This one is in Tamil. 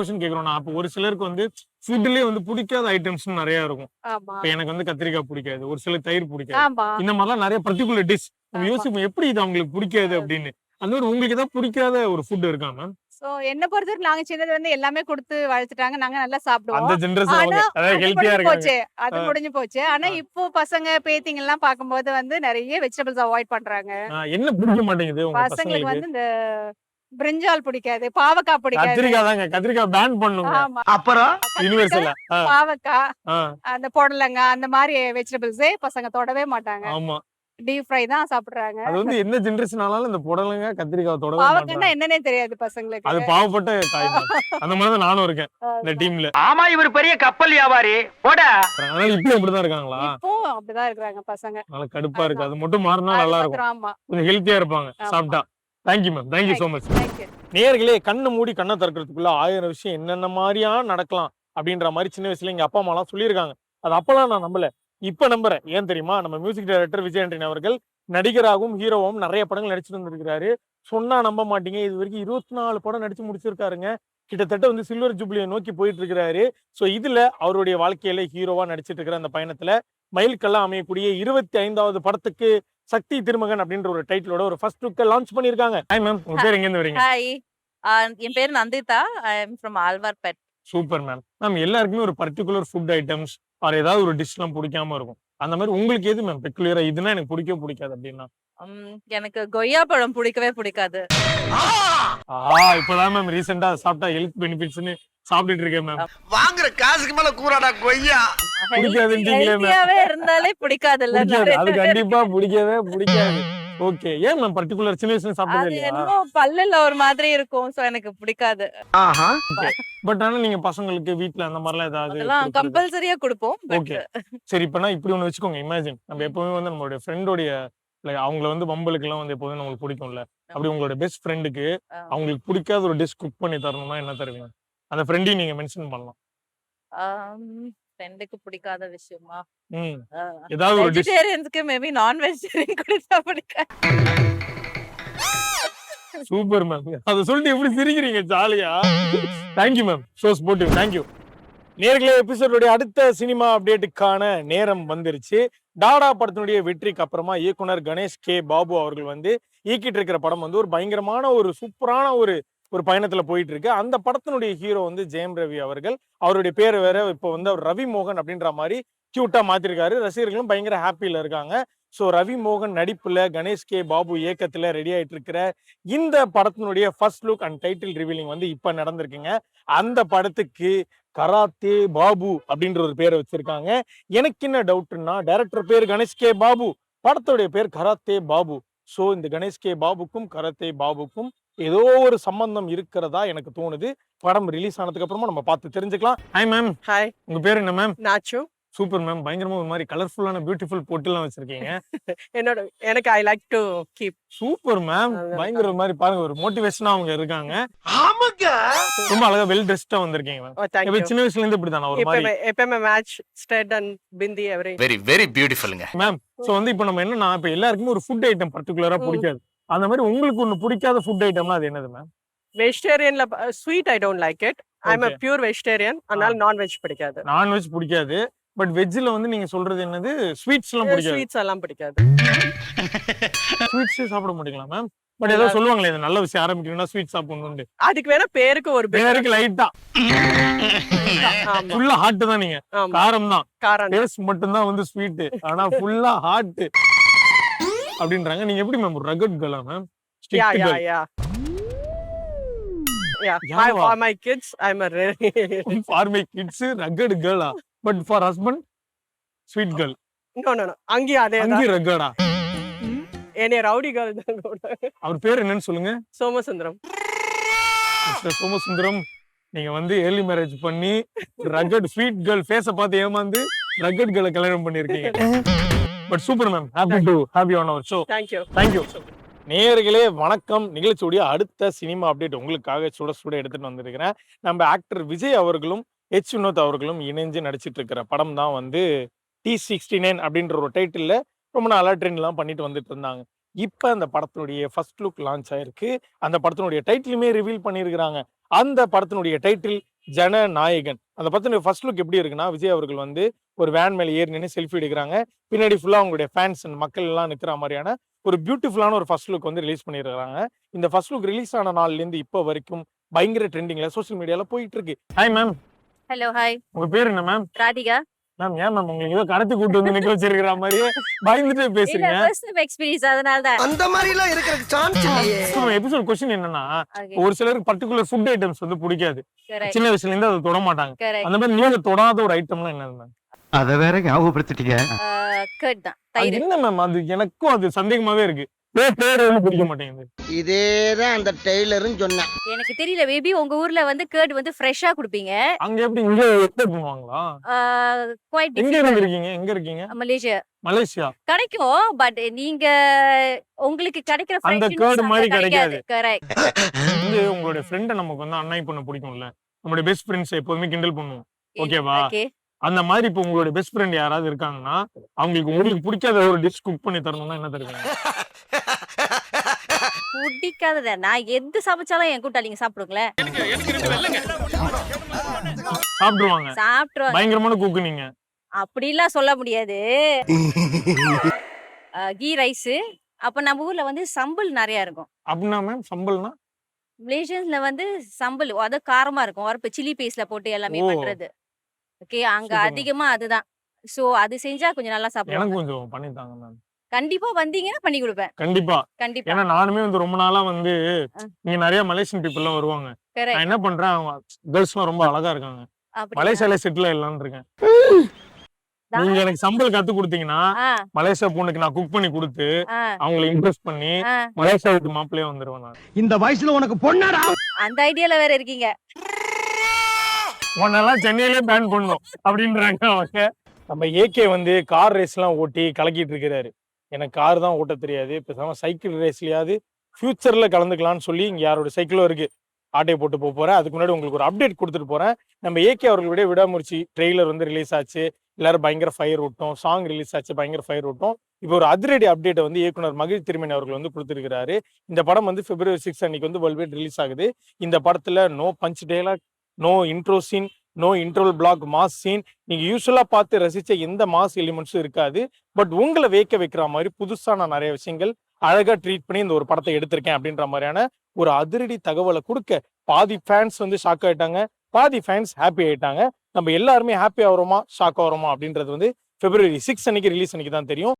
கொஸ்டின் கேக்குறோம்னா அப்போ ஒரு சிலருக்கு வந்து ஃபுட்லயே வந்து பிடிக்காத ஐட்டம்ஸ் நிறைய இருக்கும். இப்ப எனக்கு வந்து கத்திரிக்காய் பிடிக்காது ஒரு சில தயிர் பிடிக்காது. இந்த மாதிரிலாம் நிறைய பர்டிகுலர் டிஷ். யோசிப்போம் எப்படி இது அவங்களுக்கு பிடிக்காது அப்படின்னு. அந்த மாதிரி உங்களுக்கு ஏதாவது பிடிக்காத ஒரு ஃபுட் இருக்கா மேம் சோ என்ன பொறுத்தவரைக்கும் நாங்க சின்னதுல இருந்து எல்லாமே கொடுத்து வளர்த்துட்டாங்க. நாங்க நல்லா சாப்பிடுவோம். போச்சு. அது. முடிஞ்சு போச்சு. ஆனா. இப்போ பசங்க பேத்திங்க எல்லாம் பாக்கும்போது வந்து நிறைய வெஜிடபிள்ஸ் அவாய்ட் பண்றாங்க. என்ன பிடிக்க மாட்டேங்குது பசங்களுக்கு? வந்து இந்த பிரிஞ்சால் பிடிக்காது பாவக்காய் பிடிக்காது. கத்திரிக்காய் தாங்க கத்திரிக்காய் பேன் பண்ணுங்க. ஆமா. அப்புறம்? யூனிவர்சல்ல பாவக்காய் அந்த புடலங்காய் அந்த மாதிரி வெஜிடபிள்ஸே பசங்க தொடவே மாட்டாங்க. ஆமா. டீப் ஃப்ரை தான் சாப்பிடுறாங்க. அது வந்து என்ன ஜென்ரேஷன் ஆனாலும் இந்த புடலங்க கத்திரிக்காய் தொடவே மாட்டாங்க. என்னன்னே தெரியாது பசங்களுக்கு. அது பாவப்பட்ட காய் தான். அந்த மாதிரி தான் நானும் இருக்கேன் இந்த டீம்ல ஆமா இவர் பெரிய கப்பல் வியாபாரி. போடா. அதனால இப்பயும் இப்படிதான் இருக்காங்களா? இப்போ அப்படிதான் இருக்கிறாங்க பசங்க. அதனால கடுப்பா இருக்கு. அது மட்டும் மாறினா நல்லா இருக்கும். கொஞ்சம் ஹெல்த்தியா இருப்பாங்க. சாப்பிட்டா. Thank you ma'am thank you so much நேர்களே கண்ணை மூடி கண்ணை திறக்கிறதுக்குள்ள ஆயிரம் விஷயம் என்னென்ன மாதிரியா நடக்கலாம் அப்படின்ற மாதிரி சின்ன வயசுல எங்க அப்பா அம்மாலாம் சொல்லியிருக்காங்க. அது அப்பெல்லாம் நான் நம்பல. இப்ப நம்புறேன். ஏன் தெரியுமா? நம்ம மியூசிக் டைரக்டர் விஜய் ஆண்டனி அவர்கள் நடிகராகவும் ஹீரோவாகவும் நிறைய படங்கள் நடிச்சுட்டு வந்திருக்கிறாரு. சொன்னா நம்ப மாட்டீங்க. இது வரைக்கும் இருபத்தி நாலு படம் நடிச்சு முடிச்சிருக்காருங்க. கிட்டத்தட்ட வந்து சில்வர் ஜூப்ளியை நோக்கி போயிட்டு இருக்கிறாரு ஸோ இதுல அவருடைய வாழ்க்கையில ஹீரோவா நடிச்சிட்டு இருக்கிற அந்த பயணத்துல மைல்கல்லாம் அமையக்கூடிய இருபத்தி ஐந்தாவது படத்துக்கு சக்தி திருமகன் அப்படின்ற ஒரு டைட்டிலோட ஒரு ஃபர்ஸ்ட் லுக்கை லான்ச் பண்ணிருக்காங்க ஹாய் மேம் உங்க பேர் எங்க இருந்து வரீங்க ஹாய் என் பேர் Nandita. I am from Alwarpet super ma'am ma'am எல்லாருக்குமே ஒரு பர்டிகுலர் ஃபுட் ஐட்டம்ஸ் ஆர் ஏதாவது ஒரு டிஷ்லாம் பிடிக்காம இருக்கும். அந்த மாதிரி உங்களுக்கு எது மேம் பெக்குலரா இதுனா எனக்கு பிடிக்கவே பிடிக்காது அப்படின்னா? எனக்கு கொய்யா பழம் பிடிக்கவே பிடிக்காது. ஆ இப்பதான் மேம் ரீசெண்டா சாப்பிட்டா ஹெல்த் பெனிஃபிட்ஸ்னு சாப்பிட்டுட்டு இருக்கேன் மேம் வாங்குற காசுக்கு மேல கூறாடா கொய்யா? பிடிக்காதுன்றீங்களே இருந்தாலே பிடிக்காது இல்ல அது கண்டிப்பா பிடிக்கவே பிடிக்காது. ஓகே ஏன் மேம் பர்டிகுலர் சின்ன வயசுல சாப்பிட்டதே என்னமோ பல்லுல ஒரு மாதிரி இருக்கும் சோ எனக்கு பிடிக்காது. ஆஹா. பட் ஆனா நீங்க பசங்களுக்கு வீட்ல அந்த மாதிரிலாம் ஏதாவது அதெல்லாம்? கம்பல்சரியா கொடுப்போம் பட் ஓகே சரி இப்பனா இப்படி ஒண்ணு வச்சுக்கோங்க இமேஜின் நம்ம எப்பவுமே வந்து நம்மளுடைய ஃப்ரெண்டோடைய அவங்கள வந்து பம்பலுக்கு எல்லாம் வந்து எப்போதும் நம்மளுக்கு பிடிக்கும்ல. அப்படி உங்களோட பெஸ்ட் ஃப்ரெண்டுக்கு அவங்களுக்கு பிடிக்காத ஒரு டிஷ் குக் பண்ணி தரணும்னா என்ன தருவீங்க? அந்த ஃப்ரெண்டையும் நீங்க மென்ஷன் பண்ணலாம். ஃப்ரெண்டுக்கு பிடிக்காத விஷயமா? ம். ஏதாவது ஒரு வெஜிடேரியன்ஸ்க்கு மேபி நான் வெஜிடேரியன் கொடுத்தா பிடிக்காது. சூப்பர் மேம் அதை சொல்லிட்டு எப்படி சிரிக்கிறீங்க ஜாலியா thank you ma'am so sportive thank you நேர்களே எபிசோடுடைய அடுத்த சினிமா அப்டேட்டுக்கான நேரம் வந்துருச்சு. டாடா படத்தினுடைய வெற்றிக்கு அப்புறமா இயக்குனர் கணேஷ் கே. பாபு அவர்கள் வந்து இயக்கிட்டு இருக்கிற படம் வந்து ஒரு பயங்கரமான ஒரு சூப்பரான ஒரு ஒரு பயணத்துல போயிட்டு இருக்கு அந்த படத்தினுடைய ஹீரோ வந்து ஜெயம் ரவி அவர்கள். அவருடைய பேர் வேற இப்போ வந்து அவர் ரவி மோகன் அப்படின்ற மாதிரி கியூட்டா மாத்திருக்காரு. ரசிகர்களும் பயங்கர ஹாப்பியில இருக்காங்க. ஸோ ரவி மோகன் நடிப்புல கணேஷ் கே. பாபு இயக்கத்துல ரெடி ஆயிட்டு இருக்கிற இந்த படத்தினுடைய first look and title revealing வந்து இப்ப நடந்திருக்குங்க. அந்த படத்துக்கு கராத்தே பாபு அப்படின்ற ஒரு பேரை வச்சிருக்காங்க. எனக்கு என்ன டவுட்னா டைரக்டர் பேர் கணேஷ் கே பாபு படத்துடைய பேர் கராத்தே பாபு. ஸோ இந்த கணேஷ் கே பாபுக்கும் கராத்தே பாபுக்கும் ஏதோ ஒரு சம்பந்தம் இருக்கிறதா எனக்கு தோணுது. படம் ரிலீஸ் ஆனதுக்கு அப்புறமா நம்ம பார்த்து தெரிஞ்சுக்கலாம். ஹாய் மேம் ஹாய் உங்க பேர் என்ன மேம் நாச்சு. Super ma'am. பயங்கரமா ஒரு மாதிரி கலர்ஃபுல்லான பியூட்டிஃபுல் பொட்டுலாம் வச்சிருக்கீங்க. என்னோட எனக்கு I like to keep super ma'am. பயங்கர ஒரு மாதிரி பாருங்க ஒரு மோட்டிவேஷனா அவங்க இருக்காங்க. ஆமாங்க. ரொம்ப அழகா வெல் ட்ரெஸ்டா வந்திருக்கீங்க மேம். இப்ப யூ சின்ன வயசுல இருந்து இப்படிதானா? ஒரு மாதிரி எப்பவுமே match stud and bindi every very very பியூட்டிஃபுல்லுங்க ma'am so வந்து இப்போ நம்ம என்னன்னா இப்ப எல்லாருக்குமே ஒரு ஃபுட் ஐட்டம் பர்டிகுலரா ம். பிடிக்காது. அந்த மாதிரி உங்களுக்கு ஒண்ணு பிடிக்காத ஃபுட் ஐட்டம்னா அது என்னது ma'am? வெஜிடேரியன்ல sweet I don't like it I Okay. Pure vegetarian அதனால நான்வெஜ் பிடிக்காது. நான்வெஜ் பிடிக்காது. பட் வெஜ்ல வந்து நீங்க சொல்றது என்னது? ஸ்வீட்ஸ் எல்லாம் பிடிக்காது. ஸ்வீட்ஸ் எல்லாம் பிடிக்காது. ஸ்வீட்ஸ் சாப்பிட மாட்டீங்களா மேம் பட் ஏதோ சொல்லுவாங்களே இது நல்ல விஷயம் ஆரம்பிக்கணும்னா ஸ்வீட் சாப்பிடணும்னு அதுக்கு வேணா பேருக்கு ஒரு பேர் பேருக்கு லைட்டா ஃபுல்லா ஹாட் தான் நீங்க. காரம் தான். காரம் டேஸ்ட் மட்டும் தான் வந்து ஸ்வீட் ஆனா ஃபுல்லா ஹாட் அப்படின்றாங்க. நீங்க எப்படி ma'am rugged Kala ma'am yeah yeah yeah Yeah, wow. for my kids i'm a for my kids rugged Kerala but for husband sweet girl no no no. அங்கேயும் அதே அங்கி ரகடா என்னைய ரவுடி கேர்ள் தான் கூப்பிடுவாங்க. அவர் பேர் என்னன்னு சொல்லுங்க. சோமசுந்தரம். சோமசுந்தரம் நீங்க வந்து ஏர்லி மேரேஜ் பண்ணி ரகட் ஸ்வீட் கேர்ள் ஃபேஸ பார்த்து ஏமாந்து ரகட் கேர்ளை கல்யாணம் பண்ணிருக்கீங்க. But super ma'am happy to happy on our show thank you thank you நேயர்களே வணக்கம். நிகழ்ச்சியுடைய அடுத்த சினிமா அப்டேட் உங்களுக்காக சுட சுட எடுத்துட்டு வந்திருக்கிறேன். நம்ம ஆக்டர் விஜய் அவர்களும் எச் வினோத் அவர்களும் இணைஞ்சு நடிச்சிட்டு இருக்கிற படம் தான் வந்து டி சிக்ஸ்டி நைன் அப்படின்ற ஒரு டைட்டிலில் ரொம்ப நாளாக ட்ரெண்ட்லாம் பண்ணிட்டு வந்துட்டு இருந்தாங்க இப்போ அந்த படத்தினுடைய ஃபர்ஸ்ட் லுக் லான்ச் ஆயிருக்கு. அந்த படத்தினுடைய டைட்டிலுமே ரிவீல் பண்ணியிருக்கிறாங்க அந்த படத்தினுடைய டைட்டில் ஜனநாயகன். அந்த படத்தினுடைய ஃபர்ஸ்ட் லுக் எப்படி இருக்குன்னா விஜய் அவர்கள் வந்து ஒரு வேன் மேலே ஏறி நின்று செல்ஃபி எடுக்கிறாங்க. பின்னாடி ஃபுல்லாக அவங்களுடைய ஃபேன்ஸ் அண்ட் மக்கள் எல்லாம் நிற்கிற மாதிரியான ஒரு பியூட்டிஃபுல்லான ஒரு ஃபர்ஸ்ட் லுக் வந்து ரிலீஸ் பண்ணியிருக்காங்க இந்த ஃபர்ஸ்ட் லுக் ரிலீஸ் ஆன நாள்லேருந்து இப்போ வரைக்கும் பயங்கர ட்ரெண்டிங்ல சோஷியல் மீடியால போயிட்டு இருக்கு ஹாய் மேம் ஹலோ ஹாய் உங்க பேர் என்ன மேம் ராதிகா. மேம் ஏன் மேம் உங்களுக்கு ஏதோ கடத்தி கூட்டு வந்து நிக்க வச்சிருக்கிற மாதிரியே பயந்துட்டு இல்ல பேசுறீங்க. ஃபர்ஸ்ட் டைம் எக்ஸ்பீரியன்ஸ் அதனால தான் அந்த மாதிரி எல்லாம் இருக்கிறதுக்கு சான்ஸ் இல்லையே. எபிசோட் கொஸ்டின் என்னன்னா ஒரு சிலருக்கு பர்டிகுலர் ஃபுட் ஐட்டம்ஸ் வந்து பிடிக்காது. சின்ன வயசுல இருந்து அதை தொட மாட்டாங்க. அந்த மாதிரி நீங்க தொடாத ஒரு ஐட்டம்லாம் என்னது மேம் அத வேற ஞாபகப்படுத்திட்டீங்க. curd தான் என்ன மேம் அது எனக்கும் அது சந்தேகமாவே இருக்கு. இதேதான் அந்த டெய்லரும் சொன்னான். எனக்கு தெரியல மேபி உங்க ஊர்ல வந்து curd வந்து ஃப்ரெஷ்ஷா கொடுப்பீங்க? அங்க எப்படி இங்க எக்ஸ்பெக்ட் பண்ணுவாங்களா? குவைட் எங்க இருந்து இருக்கீங்க எங்க இருக்கீங்க? மலேசியா. மலேசியா. கிடைக்கும் பட் நீங்க உங்களுக்கு கிடைக்கிற அந்த அங்க மாதிரி கிடைக்காது. correct. வந்து உங்களுடைய ஃப்ரெண்டை நமக்கு வந்து அண்ணாய் பண்ண பிடிக்கும்ல. நம்மளுடைய பெஸ்ட் ஃப்ரெண்ட்ஸ் எப்போதுமே கிண்டல் பண்ணுவோம். ஓகேவா Okay. அந்த மாதிரி இப்போ உங்களுடைய பெஸ்ட் ஃப்ரெண்ட் யாராவது இருக்காங்கன்னா அவங்களுக்கு உங்களுக்கு பிடிக்காத ஒரு டிஷ் குக் பண்ணி தரணும்னா என்ன தருவீங்க? பிடிக்காதத நான் எது சமைச்சாலும் என் கூட்டாளிங்க சாப்பிடுங்களேன் சாப்பிடுவாங்க சாப்பிட்டுருவாங்க. பயங்கரமான குக்கு நீங்க. அப்படிலாம் சொல்ல முடியாது. Ghee rice. அப்ப நம்ம ஊர்ல வந்து சம்பல் நிறைய இருக்கும். அப்படின்னா மேம் சம்பல்னா? மலேசியன்ஸ்ல வந்து சம்பல் அது காரமா இருக்கும். வரப்பு சில்லி பேஸ்ட்ல போட்டு எல்லாமே. பண்றது. ஓகே? அங்க. அதிகமா அதுதான் சோ அது செஞ்சா கொஞ்சம் நல்லா எனக்கு சாப்பிடுவாங்க கொஞ்சம் பண்ணித்தாங்க மேம். கண்டிப்பா வந்தீங்கன்னா பண்ணி கொடுப்பேன். கண்டிப்பா. கண்டிப்பா. ஏன்னா நானுமே வந்து ரொம்ப நாளா வந்து ஆ. இங்க நிறைய மலேசியன் பீப்புள் எல்லாம் வருவாங்க. நான். என்ன பண்றேன்? அவங்க கேர்ள்ஸ் எல்லாம் ரொம்ப அழகா இருக்காங்க. அப்படியா? மலேசியால செட்டில் ஆயிடலாம்னு இருக்கேன். நான்- நீங்க எனக்கு சம்பல் கத்து கொடுத்தீங்கன்னா ஆ, மலேசியா பொண்ணுக்கு நான் குக் பண்ணி கொடுத்து ஆ, அவங்களை இம்ப்ரெஸ் பண்ணி ஆ. மலேசியா வீட்டு மாப்பிள்ளையே வந்துருவேன் நான். இந்த வயசுல உனக்கு பொண்ணாடா? அந்த ஐடியால வேற இருக்கீங்க. உன்னெல்லாம் சென்னையிலே பேன் பண்ணும் அப்படின்றாங்க அவங்க. நம்ம ஏகே வந்து கார் ரேஸ்லாம் ஓட்டி கலக்கிட்டு இருக்கிறாரு. எனக்கு கார் தான் ஓட்ட தெரியாது. பேசாம சைக்கிள் ரேஸ்லயாவது ஃபியூச்சர்ல கலந்துக்கலாம்னு சொல்லி இங்க யாரோட சைக்கிளும் இருக்கு. ஆட்டையை போட்டு போக போறேன். அதுக்கு முன்னாடி உங்களுக்கு ஒரு அப்டேட் கொடுத்துட்டு போறேன். நம்ம ஏகே அவர்களுடைய விடாமுயற்சி ட்ரெய்லர் வந்து ரிலீஸ் ஆச்சு. எல்லாரும் பயங்கர ஃபயர் விட்டோம் சாங் ரிலீஸ் ஆச்சு. பயங்கர ஃபயர் விட்டோம் இப்போ ஒரு அதிரடி அப்டேட்டை வந்து இயக்குனர் மகிழ் திருமணி அவர்கள் வந்து கொடுத்துருக்கிறாரு. இந்த படம் வந்து பிப்ரவரி சிக்ஸ் அன்னைக்கு வந்து வேர்ல்ட் ரிலீஸ் ஆகுது. இந்த படத்துல no punch dialogue no intro scene no interval block mass scene நீங்க யூஸ்வலா பார்த்து ரசிச்ச எந்த மாஸ் எலிமெண்ட்ஸும் இருக்காது. பட் உங்களை வேக்க வைக்கிற மாதிரி புதுசா நான் நிறைய விஷயங்கள் அழகா ட்ரீட் பண்ணி இந்த ஒரு படத்தை எடுத்திருக்கேன் அப்படின்ற மாதிரியான ஒரு அதிரடி தகவலை கொடுக்க பாதி ஃபேன்ஸ் வந்து ஷாக் ஆயிட்டாங்க. பாதி ஃபேன்ஸ் ஹாப்பி ஆயிட்டாங்க. நம்ம எல்லாருமே ஹாப்பி ஆகிறோமா? ஷாக் ஆகிறோமா? அப்படின்றது வந்து பிப்ரவரி சிக்ஸ் அன்னைக்கு ரிலீஸ் அன்னைக்கு தான் தெரியும்.